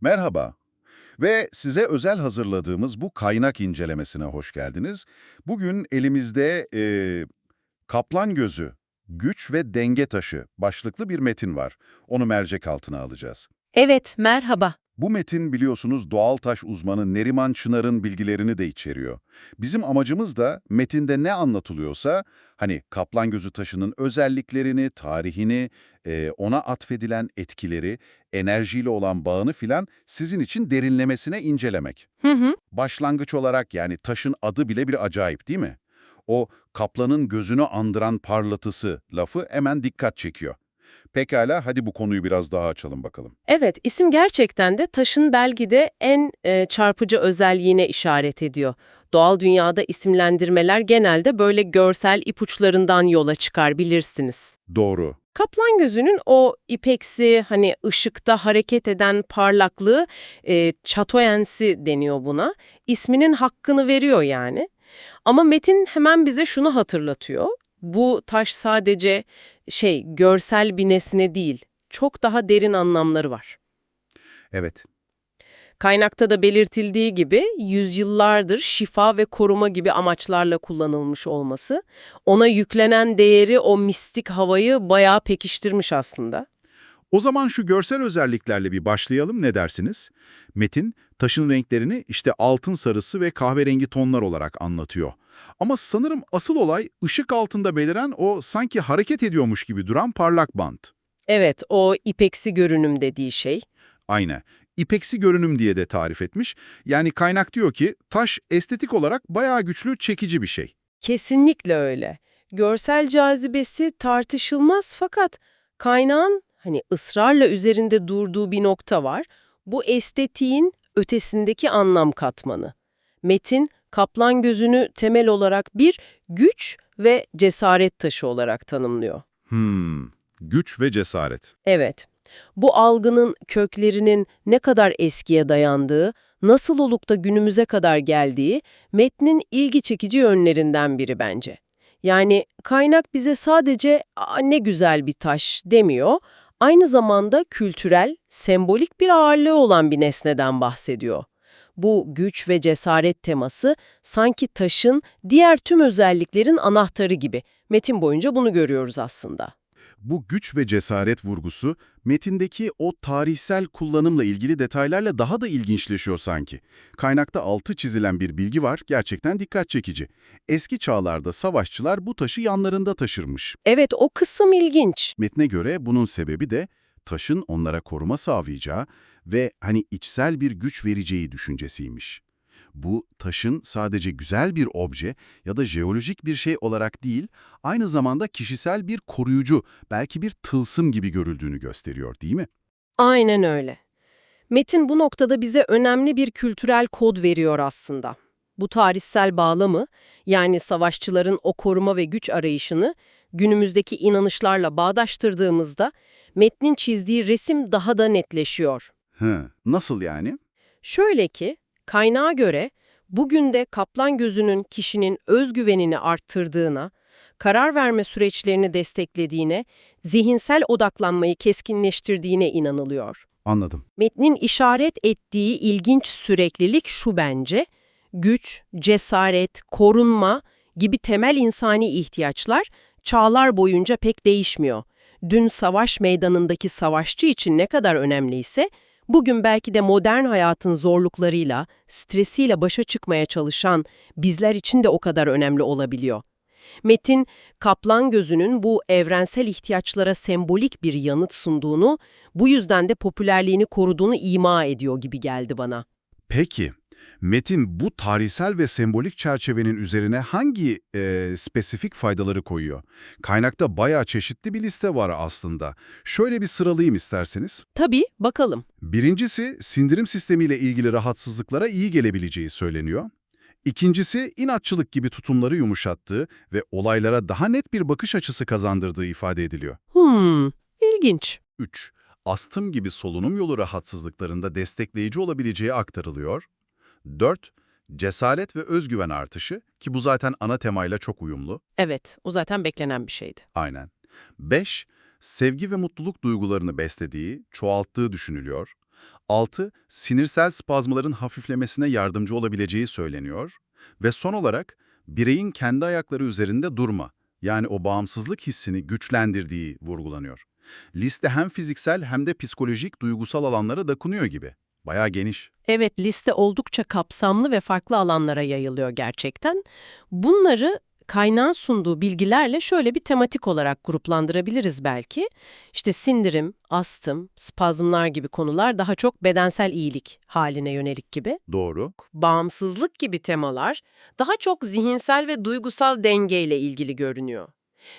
Merhaba ve size özel hazırladığımız bu kaynak incelemesine hoş geldiniz. Bugün elimizde e, Kaplan Gözü, Güç ve Denge Taşı başlıklı bir metin var. Onu mercek altına alacağız. Evet, merhaba. Bu metin biliyorsunuz doğal taş uzmanı Neriman Çınar'ın bilgilerini de içeriyor. Bizim amacımız da metinde ne anlatılıyorsa, hani kaplan gözü taşının özelliklerini, tarihini, e, ona atfedilen etkileri, enerjiyle olan bağını filan sizin için derinlemesine incelemek. Hı hı. Başlangıç olarak yani taşın adı bile bir acayip değil mi? O kaplanın gözünü andıran parlatısı lafı hemen dikkat çekiyor. Pekala hadi bu konuyu biraz daha açalım bakalım. Evet, isim gerçekten de taşın belki de en e, çarpıcı özelliğine işaret ediyor. Doğal dünyada isimlendirmeler genelde böyle görsel ipuçlarından yola çıkar bilirsiniz. Doğru. Kaplan gözünün o ipeksi, hani ışıkta hareket eden parlaklığı, e, çatoyensi deniyor buna. İsminin hakkını veriyor yani. Ama metin hemen bize şunu hatırlatıyor. Bu taş sadece şey, görsel bir nesne değil. Çok daha derin anlamları var. Evet. Kaynakta da belirtildiği gibi yüzyıllardır şifa ve koruma gibi amaçlarla kullanılmış olması, ona yüklenen değeri o mistik havayı bayağı pekiştirmiş aslında. O zaman şu görsel özelliklerle bir başlayalım ne dersiniz? Metin, taşın renklerini işte altın sarısı ve kahverengi tonlar olarak anlatıyor. Ama sanırım asıl olay ışık altında beliren o sanki hareket ediyormuş gibi duran parlak bant. Evet, o ipeksi görünüm dediği şey. Aynen. İpeksi görünüm diye de tarif etmiş. Yani kaynak diyor ki taş estetik olarak bayağı güçlü, çekici bir şey. Kesinlikle öyle. Görsel cazibesi tartışılmaz fakat kaynağın hani ısrarla üzerinde durduğu bir nokta var. Bu estetiğin ötesindeki anlam katmanı. Metin, kaplan gözünü temel olarak bir güç ve cesaret taşı olarak tanımlıyor. Hmm, güç ve cesaret. Evet, bu algının köklerinin ne kadar eskiye dayandığı, nasıl olup da günümüze kadar geldiği metnin ilgi çekici yönlerinden biri bence. Yani kaynak bize sadece "Aa, ne güzel bir taş demiyor, aynı zamanda kültürel, sembolik bir ağırlığı olan bir nesneden bahsediyor. Bu güç ve cesaret teması sanki taşın diğer tüm özelliklerin anahtarı gibi. Metin boyunca bunu görüyoruz aslında. Bu güç ve cesaret vurgusu metindeki o tarihsel kullanımla ilgili detaylarla daha da ilginçleşiyor sanki. Kaynakta altı çizilen bir bilgi var, gerçekten dikkat çekici. Eski çağlarda savaşçılar bu taşı yanlarında taşırmış. Evet, o kısım ilginç. Metne göre bunun sebebi de taşın onlara koruma sağlayacağı ve hani içsel bir güç vereceği düşüncesiymiş. Bu taşın sadece güzel bir obje ya da jeolojik bir şey olarak değil, aynı zamanda kişisel bir koruyucu, belki bir tılsım gibi görüldüğünü gösteriyor değil mi? Aynen öyle. Metin bu noktada bize önemli bir kültürel kod veriyor aslında. Bu tarihsel bağlamı, yani savaşçıların o koruma ve güç arayışını günümüzdeki inanışlarla bağdaştırdığımızda metnin çizdiği resim daha da netleşiyor. Hı, nasıl yani? Şöyle ki, kaynağa göre bugün de kaplan gözünün kişinin özgüvenini arttırdığına, karar verme süreçlerini desteklediğine, zihinsel odaklanmayı keskinleştirdiğine inanılıyor. Anladım. Metnin işaret ettiği ilginç süreklilik şu bence, güç, cesaret, korunma gibi temel insani ihtiyaçlar çağlar boyunca pek değişmiyor. Dün savaş meydanındaki savaşçı için ne kadar önemliyse, bugün belki de modern hayatın zorluklarıyla, stresiyle başa çıkmaya çalışan bizler için de o kadar önemli olabiliyor. Metin, kaplan gözünün bu evrensel ihtiyaçlara sembolik bir yanıt sunduğunu, bu yüzden de popülerliğini koruduğunu ima ediyor gibi geldi bana. Peki, Metin bu tarihsel ve sembolik çerçevenin üzerine hangi e, spesifik faydaları koyuyor? Kaynakta bayağı çeşitli bir liste var aslında. Şöyle bir sıralayayım isterseniz. Tabii, bakalım. Birincisi, sindirim sistemiyle ilgili rahatsızlıklara iyi gelebileceği söyleniyor. İkincisi, inatçılık gibi tutumları yumuşattığı ve olaylara daha net bir bakış açısı kazandırdığı ifade ediliyor. Hmm, ilginç. 3. Astım gibi solunum yolu rahatsızlıklarında destekleyici olabileceği aktarılıyor. 4. Cesaret ve özgüven artışı ki bu zaten ana temayla çok uyumlu. Evet, o zaten beklenen bir şeydi. Aynen. 5. Sevgi ve mutluluk duygularını beslediği, çoğalttığı düşünülüyor. 6. Sinirsel spazmların hafiflemesine yardımcı olabileceği söyleniyor. Ve son olarak bireyin kendi ayakları üzerinde durma, yani o bağımsızlık hissini güçlendirdiği vurgulanıyor. Liste hem fiziksel hem de psikolojik, duygusal alanlara dokunuyor gibi. Bayağı geniş. Evet, liste oldukça kapsamlı ve farklı alanlara yayılıyor gerçekten. Bunları kaynağın sunduğu bilgilerle şöyle bir tematik olarak gruplandırabiliriz belki. İşte sindirim, astım, spazmlar gibi konular daha çok bedensel iyilik haline yönelik gibi. Doğru. Bağımsızlık gibi temalar daha çok zihinsel ve duygusal dengeyle ilgili görünüyor.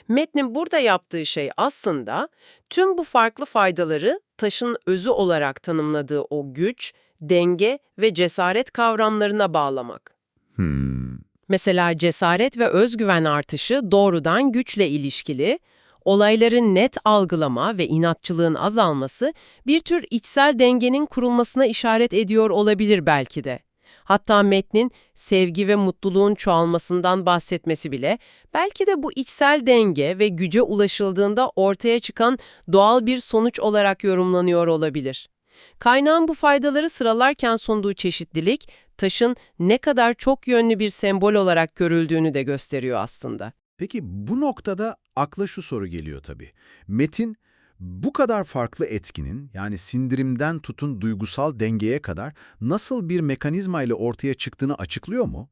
Metnin burada yaptığı şey aslında tüm bu farklı faydaları taşın özü olarak tanımladığı o güç, denge ve cesaret kavramlarına bağlamak. Hmm. Mesela cesaret ve özgüven artışı doğrudan güçle ilişkili, olayların net algılama ve inatçılığın azalması bir tür içsel dengenin kurulmasına işaret ediyor olabilir belki de. Hatta metnin sevgi ve mutluluğun çoğalmasından bahsetmesi bile belki de bu içsel denge ve güce ulaşıldığında ortaya çıkan doğal bir sonuç olarak yorumlanıyor olabilir. Kaynağın bu faydaları sıralarken sunduğu çeşitlilik, taşın ne kadar çok yönlü bir sembol olarak görüldüğünü de gösteriyor aslında. Peki bu noktada akla şu soru geliyor tabii. Metin bu kadar farklı etkinin yani sindirimden tutun duygusal dengeye kadar nasıl bir mekanizma ile ortaya çıktığını açıklıyor mu?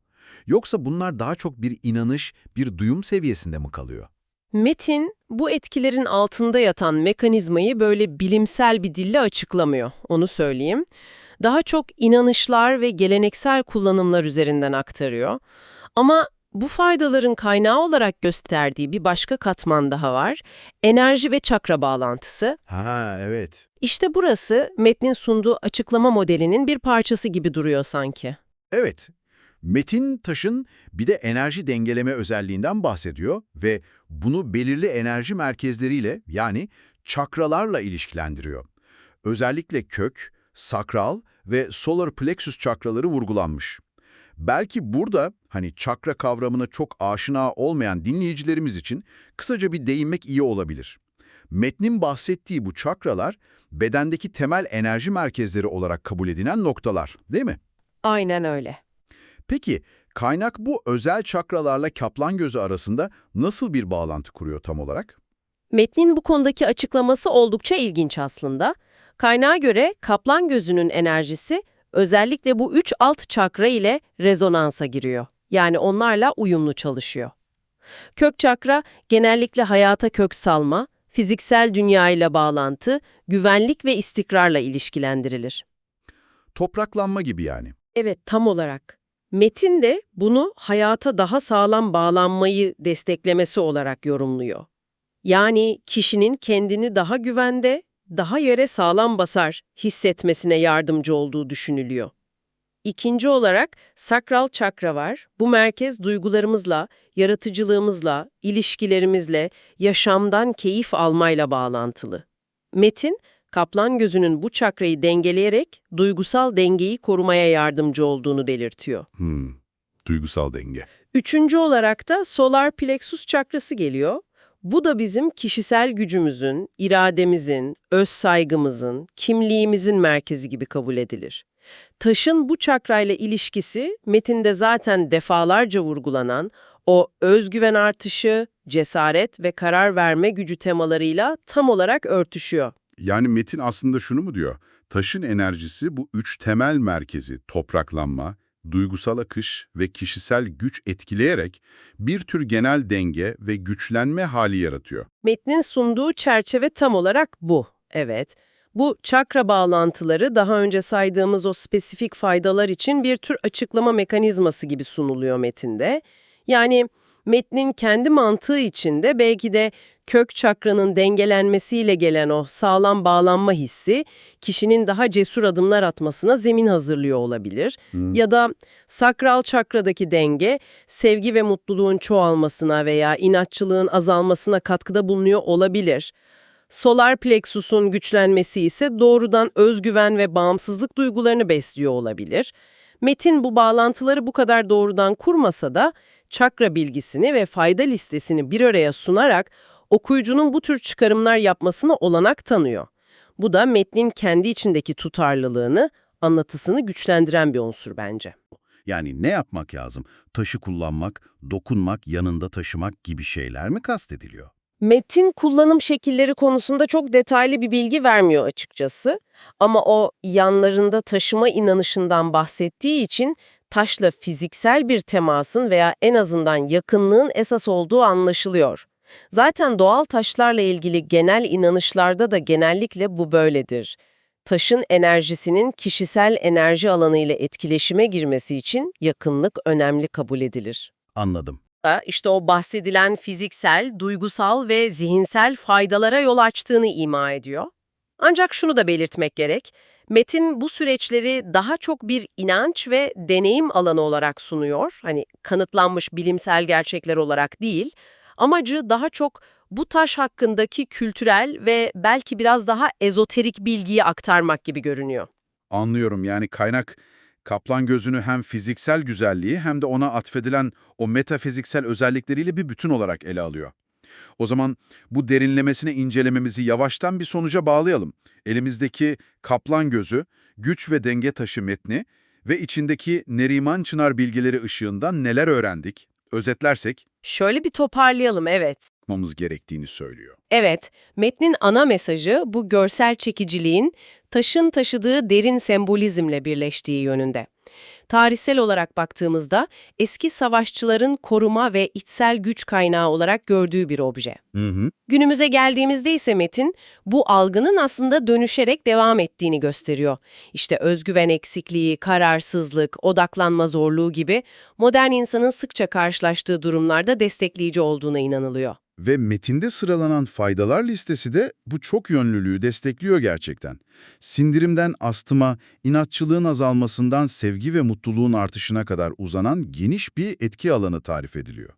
Yoksa bunlar daha çok bir inanış, bir duyum seviyesinde mi kalıyor? Metin, bu etkilerin altında yatan mekanizmayı böyle bilimsel bir dille açıklamıyor, onu söyleyeyim. Daha çok inanışlar ve geleneksel kullanımlar üzerinden aktarıyor. Ama bu faydaların kaynağı olarak gösterdiği bir başka katman daha var. Enerji ve çakra bağlantısı. Ha evet. İşte burası metnin sunduğu açıklama modelinin bir parçası gibi duruyor sanki. Evet. Metin taşın bir de enerji dengeleme özelliğinden bahsediyor ve bunu belirli enerji merkezleriyle yani çakralarla ilişkilendiriyor. Özellikle kök, sakral ve solar plexus çakraları vurgulanmış. Belki burada hani çakra kavramına çok aşina olmayan dinleyicilerimiz için kısaca bir değinmek iyi olabilir. Metnin bahsettiği bu çakralar bedendeki temel enerji merkezleri olarak kabul edilen noktalar, değil mi? Aynen öyle. Peki kaynak bu özel çakralarla kaplan gözü arasında nasıl bir bağlantı kuruyor tam olarak? Metnin bu konudaki açıklaması oldukça ilginç aslında. Kaynağa göre kaplan gözünün enerjisi özellikle bu üç alt çakra ile rezonansa giriyor. Yani onlarla uyumlu çalışıyor. Kök çakra genellikle hayata kök salma, fiziksel dünya ile bağlantı, güvenlik ve istikrarla ilişkilendirilir. Topraklanma gibi yani. Evet, tam olarak. Metin de bunu hayata daha sağlam bağlanmayı desteklemesi olarak yorumluyor. Yani kişinin kendini daha güvende, daha yere sağlam basar hissetmesine yardımcı olduğu düşünülüyor. İkinci olarak sakral çakra var. Bu merkez duygularımızla, yaratıcılığımızla, ilişkilerimizle, yaşamdan keyif almayla bağlantılı. Metin, kaplan gözünün bu çakrayı dengeleyerek duygusal dengeyi korumaya yardımcı olduğunu belirtiyor. Hmm. Duygusal denge. Üçüncü olarak da solar plexus çakrası geliyor. Bu da bizim kişisel gücümüzün, irademizin, öz saygımızın, kimliğimizin merkezi gibi kabul edilir. Taşın bu çakrayla ilişkisi metinde zaten defalarca vurgulanan o özgüven artışı, cesaret ve karar verme gücü temalarıyla tam olarak örtüşüyor. Yani Metin aslında şunu mu diyor? Taşın enerjisi bu üç temel merkezi, topraklanma, duygusal akış ve kişisel güç etkileyerek bir tür genel denge ve güçlenme hali yaratıyor. Metnin sunduğu çerçeve tam olarak bu. Evet, bu çakra bağlantıları daha önce saydığımız o spesifik faydalar için bir tür açıklama mekanizması gibi sunuluyor metinde. Yani metnin kendi mantığı içinde belki de kök çakranın dengelenmesiyle gelen o sağlam bağlanma hissi kişinin daha cesur adımlar atmasına zemin hazırlıyor olabilir. Ya da sakral çakradaki denge sevgi ve mutluluğun çoğalmasına veya inatçılığın azalmasına katkıda bulunuyor olabilir. Solar plexusun güçlenmesi ise doğrudan özgüven ve bağımsızlık duygularını besliyor olabilir. Metin bu bağlantıları bu kadar doğrudan kurmasa da çakra bilgisini ve fayda listesini bir araya sunarak okuyucunun bu tür çıkarımlar yapmasına olanak tanıyor. Bu da metnin kendi içindeki tutarlılığını, anlatısını güçlendiren bir unsur bence. Yani ne yapmak lazım? Taşı kullanmak, dokunmak, yanında taşımak gibi şeyler mi kastediliyor? Metin kullanım şekilleri konusunda çok detaylı bir bilgi vermiyor açıkçası. Ama o yanlarında taşıma inanışından bahsettiği için taşla fiziksel bir temasın veya en azından yakınlığın esas olduğu anlaşılıyor. Zaten doğal taşlarla ilgili genel inanışlarda da genellikle bu böyledir. Taşın enerjisinin kişisel enerji alanı ile etkileşime girmesi için yakınlık önemli kabul edilir Anladım. da işte o bahsedilen fiziksel, duygusal ve zihinsel faydalara yol açtığını ima ediyor. Ancak şunu da belirtmek gerek. Metin bu süreçleri daha çok bir inanç ve deneyim alanı olarak sunuyor. Hani kanıtlanmış bilimsel gerçekler olarak değil. Amacı daha çok bu taş hakkındaki kültürel ve belki biraz daha ezoterik bilgiyi aktarmak gibi görünüyor. Anlıyorum yani kaynak kaplan gözünü hem fiziksel güzelliği hem de ona atfedilen o metafiziksel özellikleriyle bir bütün olarak ele alıyor. O zaman bu derinlemesine incelememizi yavaştan bir sonuca bağlayalım. Elimizdeki kaplan gözü, güç ve denge taşı metni ve içindeki Neriman Çınar bilgileri ışığından neler öğrendik? Özetlersek, Şöyle bir toparlayalım, evet. yapmamız gerektiğini söylüyor. Evet, metnin ana mesajı bu görsel çekiciliğin taşın taşıdığı derin sembolizmle birleştiği yönünde. Tarihsel olarak baktığımızda eski savaşçıların koruma ve içsel güç kaynağı olarak gördüğü bir obje. Hı hı. Günümüze geldiğimizde ise metin bu algının aslında dönüşerek devam ettiğini gösteriyor. İşte özgüven eksikliği, kararsızlık, odaklanma zorluğu gibi modern insanın sıkça karşılaştığı durumlarda destekleyici olduğuna inanılıyor. Ve metinde sıralanan faydalar listesi de bu çok yönlülüğü destekliyor gerçekten. Sindirimden astıma, inatçılığın azalmasından sevgi ve mutluluğun artışına kadar uzanan geniş bir etki alanı tarif ediliyor.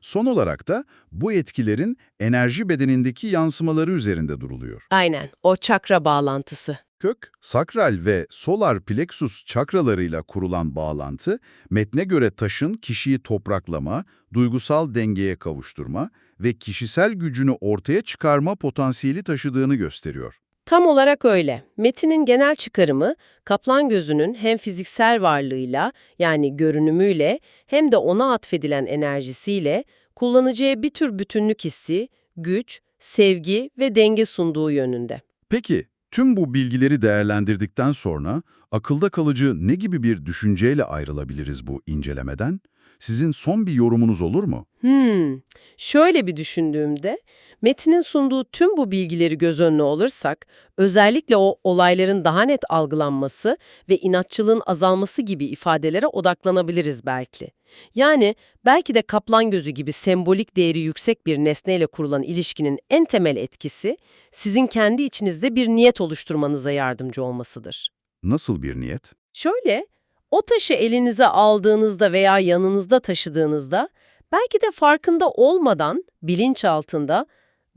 Son olarak da bu etkilerin enerji bedenindeki yansımaları üzerinde duruluyor. Aynen, o çakra bağlantısı. Kök, sakral ve solar plexus çakralarıyla kurulan bağlantı, metne göre taşın kişiyi topraklama, duygusal dengeye kavuşturma ve kişisel gücünü ortaya çıkarma potansiyeli taşıdığını gösteriyor. Tam olarak öyle. Metinin genel çıkarımı, kaplan gözünün hem fiziksel varlığıyla yani görünümüyle hem de ona atfedilen enerjisiyle kullanıcıya bir tür bütünlük hissi, güç, sevgi ve denge sunduğu yönünde. Peki, tüm bu bilgileri değerlendirdikten sonra akılda kalıcı ne gibi bir düşünceyle ayrılabiliriz bu incelemeden? Sizin son bir yorumunuz olur mu? Hmm, şöyle bir düşündüğümde, metinin sunduğu tüm bu bilgileri göz önüne alırsak, özellikle o olayların daha net algılanması ve inatçılığın azalması gibi ifadelere odaklanabiliriz belki. Yani belki de kaplan gözü gibi sembolik değeri yüksek bir nesneyle kurulan ilişkinin en temel etkisi, sizin kendi içinizde bir niyet oluşturmanıza yardımcı olmasıdır. Nasıl bir niyet? Şöyle, o taşı elinize aldığınızda veya yanınızda taşıdığınızda belki de farkında olmadan bilinç altında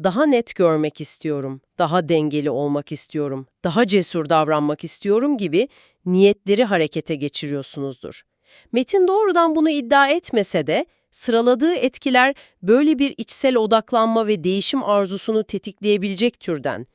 daha net görmek istiyorum, daha dengeli olmak istiyorum, daha cesur davranmak istiyorum gibi niyetleri harekete geçiriyorsunuzdur. Metin doğrudan bunu iddia etmese de sıraladığı etkiler böyle bir içsel odaklanma ve değişim arzusunu tetikleyebilecek türden.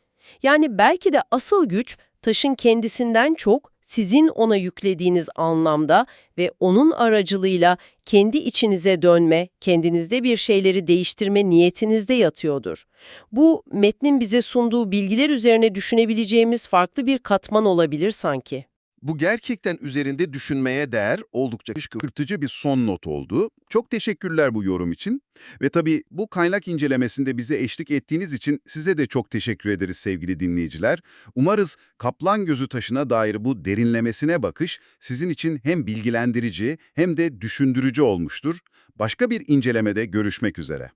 Yani belki de asıl güç taşın kendisinden çok sizin ona yüklediğiniz anlamda ve onun aracılığıyla kendi içinize dönme, kendinizde bir şeyleri değiştirme niyetinizde yatıyordur. Bu metnin bize sunduğu bilgiler üzerine düşünebileceğimiz farklı bir katman olabilir sanki. Bu gerçekten üzerinde düşünmeye değer, oldukça kışkırtıcı bir son not oldu. Çok teşekkürler bu yorum için. Ve tabii bu kaynak incelemesinde bize eşlik ettiğiniz için size de çok teşekkür ederiz sevgili dinleyiciler. Umarız kaplan gözü taşına dair bu derinlemesine bakış sizin için hem bilgilendirici hem de düşündürücü olmuştur. Başka bir incelemede görüşmek üzere.